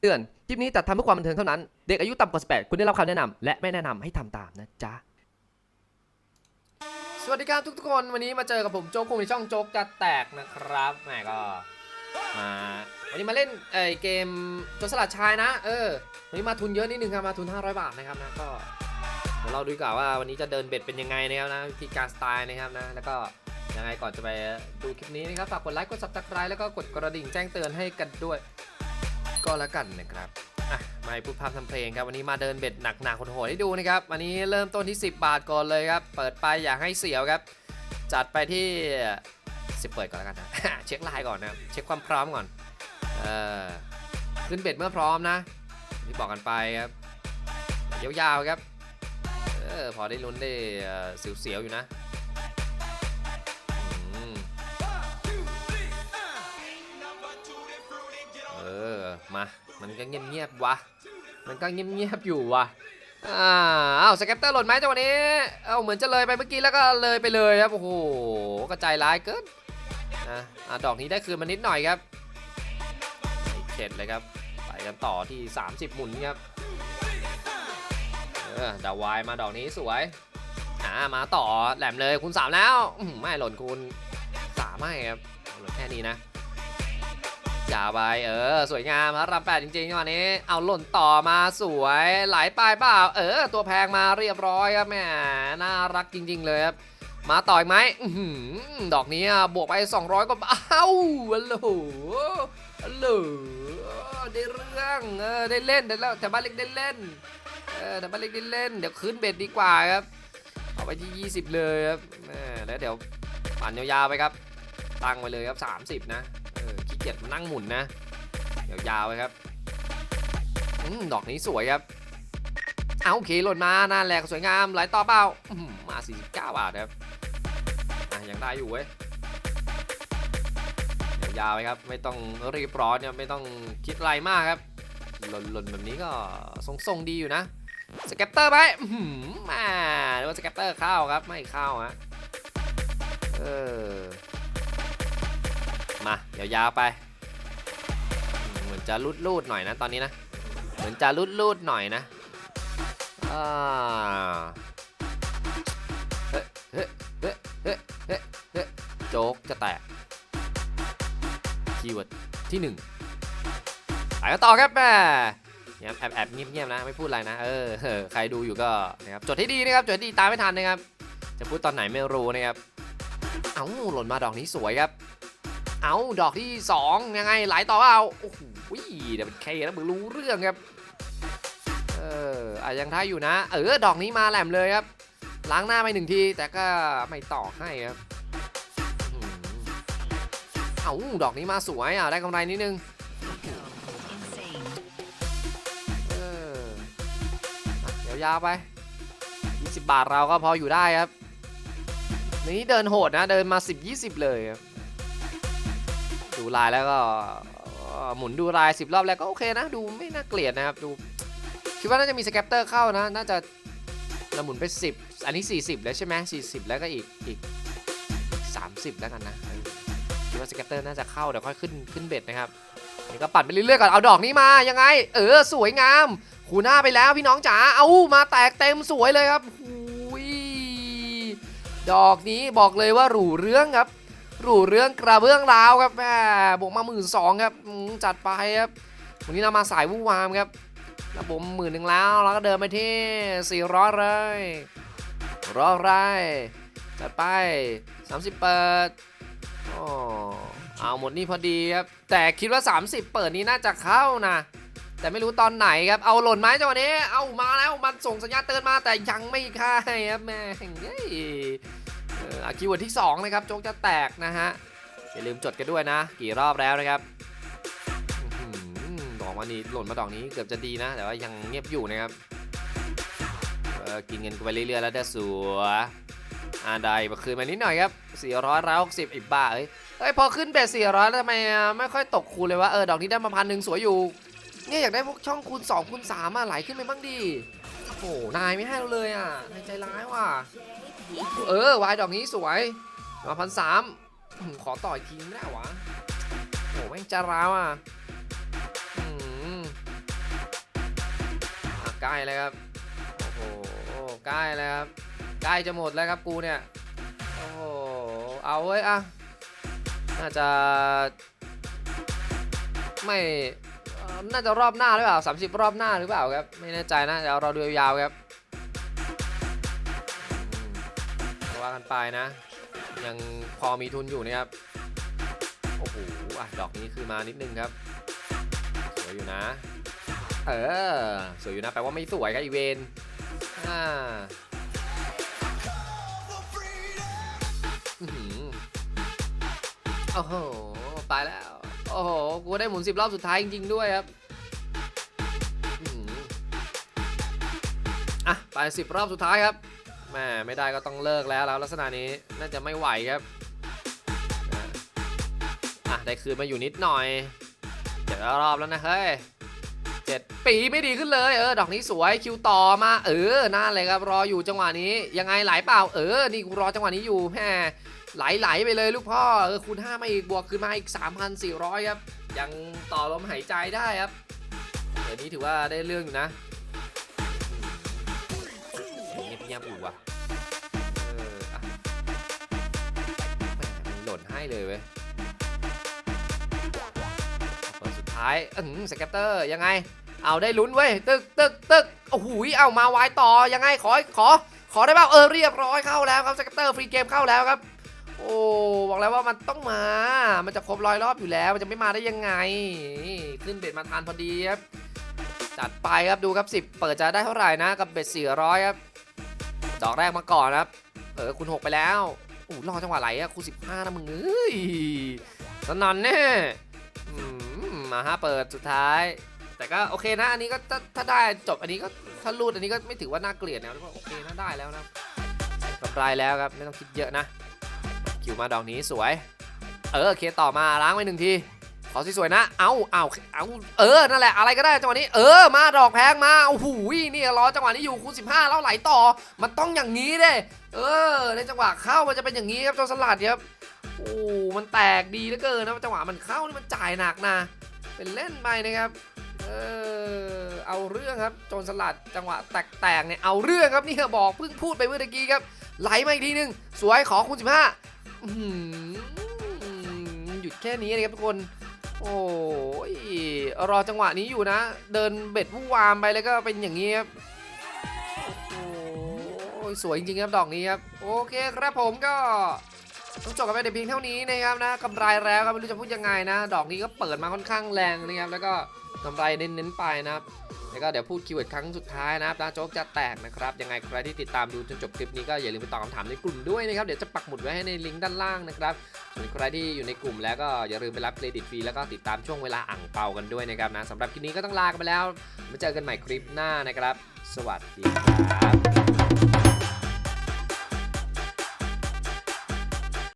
เตือน คลิปนี้จัดทำเพื่อความบันเทิงเท่านั้น เด็กอายุต่ำกว่า 18 คุณได้รับคำแนะนำและไม่แนะนำให้ทำตามนะจ๊ะ สวัสดีครับทุกๆคน วันนี้มาเจอกับผมโจ๊กคุงในช่องโจ๊กจะแตกนะครับแหมก็มาวันนี้มาเล่นเอเกมโจรสลัดชายนะ เออ วันนี้มาทุนเยอะนิดนึงครับ มาทุน 500 บาทนะครับนะก็เดี๋ยวเราดูกว่าว่าวันนี้จะเดินเบ็ดเป็นยังไงนะครับนะวิธีการสไตล์นะครับนะ แล้วก็ยังไงก่อนจะไปดูคลิปนี้นะครับ ฝากกดไลค์ กด subscribe แล้วก็กดกระดิ่งแจ้งเตือนให้กันด้วย ก็แล้วกันนะครับอะมาพูดพามทำเพลงครับวันนี้มาเดินเบ็ดหนักหนักๆโหดให้ดูนะครับวันนี้เริ่มต้นที่ 10 บาทก่อนเลยครับ เปิดไปอยากให้เสียวครับ จัดไปที่10เปิดก่อนแล้วกันนะเช็คลน์ก่อนนะเช็คความพร้อมก่อนเออขึ้นเบ็ดเมื่อพร้อมนะที่บอกกันไปครับยาวๆครับเออพอได้ลุ้นได้เสียวๆอยู่นะ มา มันก็เงียบๆวะ มันก็เงียบๆอยู่วะอ้าวสแกปเตอร์หล่นไหมจังหวะนี้ เอ้าเหมือนจะเลยไปเมื่อกี้แล้วก็เลยไปเลยครับ โอ้โหกระจายร้ายเกินนะอะดอกนี้ได้คืนมานิดหน่อยครับเข็ดเลยครับ ไปกันต่อที่ 30 หมุนครับ เออดาวายมาดอกนี้สวย อ่า มาต่อแหลมเลยคูณสามแล้ว ไม่หล่นคูณสามไม่ครับหล่นแค่นี้นะ จ่าไปเออ สวยงามครับรำแปดจริงๆจังหวะนี้ เอาหล่นต่อมาสวยไหลไปเปล่าเออ ตัวแพงมาเรียบร้อยครับแหม่น่ารักจริง ๆ เลยครับมาต่อยไหมดอกนี้บวกไป 200กว่าบาทอ้าฮัลโหลฮัลโหลได้เรื่องเออได้เล่นได้แล้วแต่บ้านเล็กได้เล่นเออแต่บ้านเล็กได้เล่น เดี๋ยวขึ้นเบ็ดดีกว่าครับเอาไปที่ 20 เลยครับแม่แล้วเดี๋ยวปั่นยาวๆไปครับ ตั้งไว้เลยครับ 30 นะ เกียจมานั่งหมุนนะเดี๋ยวยาวไปครับอืมดอกนี้สวยครับเอาโอเคหล่นมาน้าแหลกสวยงามไหลต่อเปล่ามา 49 บาทครับยังได้อยู่เว้ยเดี๋ยวยาวไปครับ ไม่ต้องรีบร้อนเนี่ยไม่ต้องคิดอะไรมากครับ หล่นหล่นแบบนี้ก็ทรงๆดีอยู่นะสแกปเตอร์ไปอื้อหือมาหรือว่าสแกปเตอร์เข้าครับไม่เข้าฮะเออ มา เดี๋ยวยาวไป เหมือนจะรูดรูดๆหน่อยนะตอนนี้นะ เหมือนจะรูดรูดๆหน่อยนะอ่าเฮ้เฮ้เฮ้เฮ้เฮ้โจ๊กจะแตกคีย์เวิร์ดที่หนึ่งไปกันต่อครับแม่เงียบแอบแอบเงียบๆนะไม่พูดอะไรนะเออใครดูอยู่ก็นะครับจดให้ดีนะครับจดให้ดีตามไม่ทันนะครับ จะพูดตอนไหนไม่รู้นะครับ เอาหล่นมาดอกนี้สวยครับ เอาดอกที่สองยังไงไหลต่อเปล่าโอ้โหเดี๋ยวเป็นเคแล้วมึงรู้เรื่องครับ เอออะยังท้ายอยู่นะ เออ ดอกนี้มาแหลมเลยครับ ล้างหน้าไปหนึ่งที แต่ก็ไม่ต่อให้ครับอื้อหือเอาดอกนี้มาสวยอะได้กำไรนิดนึงเออเดี๋ยวยาวไป 20 บาทเราก็พออยู่ได้ครับนี่เดินโหดนะ เดินมา 10 20 เลยครับ ดูลายแล้วก็หมุนดูลาย10 รอบแล้วก็โอเคนะ ดูไม่น่าเกลียดนะครับดูคิดว่าน่าจะมีสแกปเตอร์เข้านะ น่าจะเราหมุนไป 10 อันนี้ 40 แล้วใช่ไหม40 แล้วก็อีกอีก 30 แล้วกันนะคิดว่าสแกปเตอร์น่าจะเข้าเดี๋ยวค่อยขึ้นขึ้นเบ็ดนะครับนี่ก็ปัดไปเรื่อยๆก่อนเอาดอกนี้มายังไง เออสวยงามขูหน้าไปแล้วพี่น้องจ๋าเอามาแตกเต็มสวยเลยครับหูยดอกนี้บอกเลยว่าหรูเรื่องครับ รู้เรื่องกระเบื้องราวครับแม่บวกมาหมื่นสองครับจัดไปครับวันนี้เรามาสายวู่วามครับระบบหมื่นหนึ่งแล้วเราก็เดินไปที่สี่ร้อยเลยร้อยไรจัดไป30เปิดโอ้เอาหมดนี่พอดีครับ แต่คิดว่า 30 เปิดนี้น่าจะเข้านะ แต่ไม่รู้ตอนไหนครับ เอาหล่นไหมจังหวะนี้ เอามาแล้วมันส่งสัญญาณเตือนมาแต่ยังไม่ค่ายครับแม่งเฮ้ย คีย์เวิร์ดที่ 2 นะครับ โจ๊กจะแตกนะฮะ อย่าลืมจดกันด้วยนะ กี่รอบแล้วนะครับอื้อหือดอกมานี้หล่นมาดอกนี้เกือบจะดีนะ แต่ว่ายังเงียบอยู่นะครับกินเงินกูไปเรื่อยๆแล้วเด้สัวอ่าได้มาคืนมานิดหน่อยครับ400ร้อยหกสิบอีกบ้าเอ้ยเฮ้ยพอขึ้นเบสสี่ร้อยแล้วทำไมไม่ค่อยตกคูเลยวะเออดอกนี้ได้มาพันหนึ่งสวยอยู่ เนี่ยอยากได้พวกช่องคูณ2คูณ3อะไหลขึ้นไปบ้างดิโอ้โหนายไม่ให้เราเลยอะนายใจร้ายว่ะ เออวายดอกนี้สวยมาพันสามขอต่ออีกทีไม่ได้วะโอ้แม่งจะร้าวอะใกล้แล้วครับ โอ้โห ใกล้แล้วครับ ใกล้จะหมดแล้วครับกูเนี่ย โอ้โห เอาเว้ยอะน่าจะ ไม่น่าจะรอบหน้าหรือเปล่า 30 รอบหน้าหรือเปล่าครับ ไม่แน่ใจนะ เดี๋ยวเราดูยาวครับ ว่ากันไปนะ ยังพอมีทุนอยู่นะครับ โอ้โหอะดอกนี้คือมานิดนึงครับ สวยอยู่นะ เออ สวยอยู่นะแปลว่าไม่สวยครับอีเวนอ่าโอ้โหไปแล้ว โอ้โห กูได้หมุนสิบรอบสุดท้ายจริง ๆ ด้วยครับอะไปสิบรอบสุดท้ายครับ แม่ไม่ได้ก็ต้องเลิกแล้วแล้วลักษณะนี้น่าจะไม่ไหวครับอะได้คืนมาอยู่นิดหน่อยเดี๋ยวรอบแล้วนะเฮ้ยเจ็ดปีไม่ดีขึ้นเลยเออดอกนี้สวยคิวต่อมาเออน่าเลยครับรออยู่จังหวะนี้ ยังไงไหลเปล่าเออนี่กูรอจังหวะนี้อยู่แหมไหลไหลไปเลยลูกพ่อเออคูณ5มาอีกบวกคืนมาอีก 3,400 ครับ ยังต่อลมหายใจได้ครับเดี๋ยวนี้ถือว่าได้เรื่องอยู่นะ เงียบอยู่ว่ะเอออะแหมหล่นให้เลยเว้ยเปิดสุดท้ายอืมสแกปเตอร์ยังไง เอาได้ลุ้นเว้ยตึกตึกตึกโอ้โหยเอามาวายต่อยังไงขอขอ ขอได้เปล่าเออเรียบร้อยเข้าแล้วครับสแกปเตอร์ฟรีเกมเข้าแล้วครับโอ้บอกแล้วว่ามันต้องมา มันจะครบร้อยรอบอยู่แล้ว มันจะไม่มาได้ยังไง ขึ้นเบ็ดมาทานพอดีครับ จัดไปครับดูครับ 10 เปิดจะได้เท่าไหร่นะกับเบ็ด400 ครับ ดอกแรกมาก่อนครับเออคุณ 6 ไปแล้วโอ้รอจังหวะไหลอะคูณ15นะมึงเอ้ยสนันแน่อืมมาฮะเปิดสุดท้าย แต่ก็โอเคนะ อันนี้ก็ถ้าถ้าได้จบอันนี้ก็ถ้ารูดอันนี้ก็ไม่ถือว่าน่าเกลียดนะก็โอเคนะได้แล้วนะกำไรแล้วครับไม่ต้องคิดเยอะนะคิวมาดอกนี้สวย เออโอเคต่อมาล้างไว้หนึ่งที ขอสวยๆนะ เอาเอาเอาเออ นั่นแหละ อะไรก็ได้จังหวะนี้ เออ มาดอกแพงมาโอ้โหนี่รอจังหวะนี้อยู่คูณ15 แล้วไหลต่อ มันต้องอย่างนี้เด้ เออ ในจังหวะเข้ามันจะเป็นอย่างนี้ครับโจรสลัดครับ โอ้ มันแตกดีเหลือเกินนะ จังหวะมันเข้านี่มันจ่ายหนักนะ เป็นเล่นไปนะครับ เออ เอาเรื่องครับ โจรสลัด จังหวะแตกๆเนี่ย เอาเรื่องครับ นี่บอกเพิ่งพูดไปเมื่อตะกี้ครับ ไหลมาอีกทีหนึง สวยขอคูณ15อื้อหือหยุดแค่นี้เลยครับทุกคน โอ้ยรอจังหวะนี้อยู่นะ เดินเบ็ดวู่วามไปแล้วก็เป็นอย่างนี้ครับโอ้ยสวยจริงๆครับดอกนี้ครับโอเคครับผมก็ต้องจบกันไปแต่เพียงเท่านี้นะครับนะกำไรแล้วครับไม่รู้จะพูดยังไงนะ ดอกนี้ก็เปิดมาค่อนข้างแรงนะครับแล้วก็ กำไรเน้นๆไปนะครับแล้วก็เดี๋ยวพูดคีย์เวิร์ดครั้งสุดท้ายนะครับนะโจ๊กจะแตกนะครับ ยังไงใครที่ติดตามดูจนจบคลิปนี้ก็อย่าลืมไปตอบคำถามในกลุ่มด้วยนะครับ เดี๋ยวจะปักหมุดไว้ให้ในลิงก์ด้านล่างนะครับ ส่วนใครที่อยู่ในกลุ่มแล้วก็อย่าลืมไปรับเครดิตฟรีแล้วก็ติดตามช่วงเวลาอ่างเปากันด้วยนะครับนะสำหรับคลิปนี้ก็ต้องลากันไปแล้ว มาเจอกันใหม่คลิปหน้านะครับ สวัสดีครับ